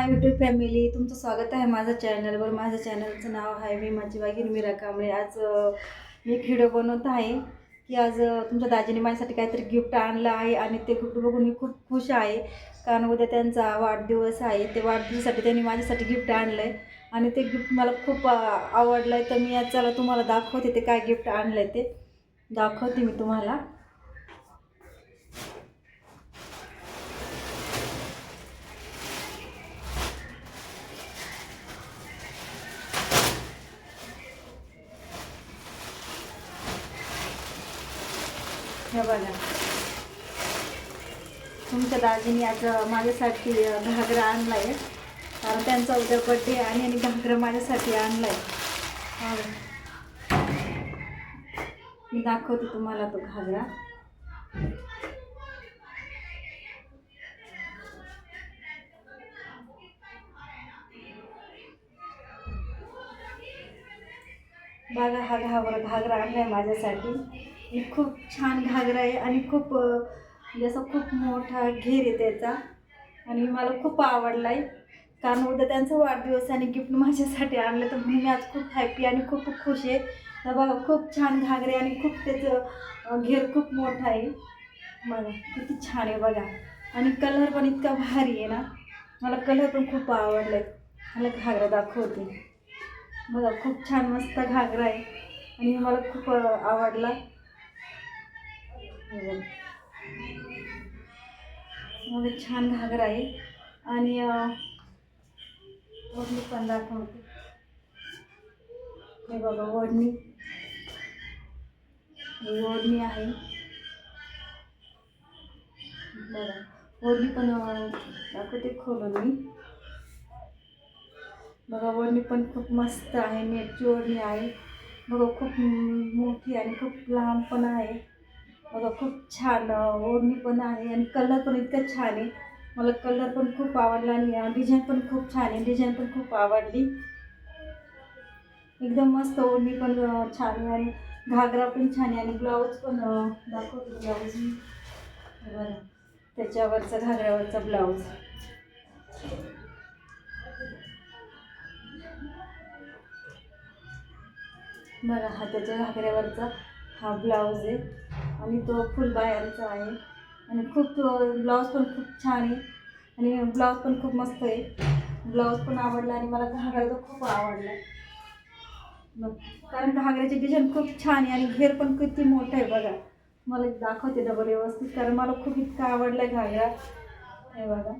हाय YouTube family तुमचं स्वागत आहे माझ्या चॅनलवर माझ्या चॅनलचं नाव आहे मी माझी वाघीण मीरा कांबळे. आज मी एक व्हिडिओ बनवत आहे की आज तुमच्या दाजीने माझ्यासाठी काहीतरी गिफ्ट आणलं आहे आणि ते गिफ्ट बघून मी खूप खुश आहे. कारण उद्या त्यांचा वाढदिवस आहे. ते वाढदिवसासाठी त्यांनी माझ्यासाठी गिफ्ट आणलं आहे आणि ते गिफ्ट मला खूप आवडलं आहे तर मी आज चला तुम्हाला दाखवते ते काय गिफ्ट आणलं आहे ते. दाखवते मी तुम्हाला. हे बघा. तुमच्या दाजीने आज माझ्यासाठी घागरा आणला आहे कारण त्यांचा उद्या बड्डे आणि आणि घागरा माझ्यासाठी आणला आहे मी दाखवते तुम्हाला तो घागरा. बघा हा घागरा घागरा आणलाय माझ्यासाठी. खूप छान घागरा आहे आणि खूप जसा म्हणजे खूप मोठा घेर आहे त्याचा. आणि मला खूप आवडला आहे कारण उद्या त्यांचा वाढदिवस आणि गिफ्ट माझ्यासाठी आणलं तर मी आज खूप हॅपी आणि खूप खुश आहे. तर बघा खूप छान घागरे आणि खूप त्याचं घेर खूप मोठा आहे. बघा किती छान आहे बघा. आणि कलर पण इतका भारी आहे ना. मला कलर पण खूप आवडला आहे मला घागरा दाखवते. बघा खूप छान मस्त घागरा आहे. आणि मला खूप आवडला. हो. हे. मला छान घागर आहे. आणि ओढणी पण दाखवते. हे बघा ओढणी ही ओढणी आहे. बघा ओढणी पण दाखवते खोलून मी. बघा ओढणी पण खूप मस्त आहे. नेटची ओढणी आहे. बघा खूप मोठी आणि खूप लांब पण आहे. बघा खूप छान ओढणी पण आहे आणि कलर पण इतका छान आहे. मला कलर पण खूप आवडला आणि डिझाईन पण खूप छान आहे. डिझाईन पण खूप आवडली. एकदम मस्त ओढणी पण छान आहे आणि घागरा पण छान आहे आणि ब्लाऊज पण दाखवतो ब्लाऊज मी. त्याच्यावरचा घागऱ्यावरचा ब्लाऊज बरं हा त्याच्या घागऱ्यावरचा हा ब्लाऊज आहे. आणि तो फुलबायांचा आहे. आणि खूप ब्लाऊज पण खूप छान आहे. आणि ब्लाऊज पण खूप मस्त आहे. ब्लाऊज पण आवडला आणि मला घागरा तर खूप आवडला. मग कारण घागऱ्याची डिझाईन खूप छान आहे आणि घेर पण किती मोठं आहे बघा. मला एक दाखवते डबल व्यवस्थित कारण मला खूप इतका आवडला घागरा. हे बघा.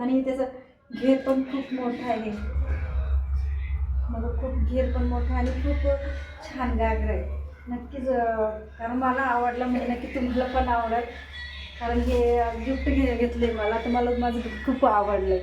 आणि त्याचा घेर पण खूप मोठा आहे. मला खूप घेर पण मोठा आणि खूप छान घागरा आहे. नक्कीच कारण मला आवडला म्हणजे नक्की तुम्हाला पण आवडत कारण हे गिफ्ट घे घेतले मला तर मला माझं खूप आवडलं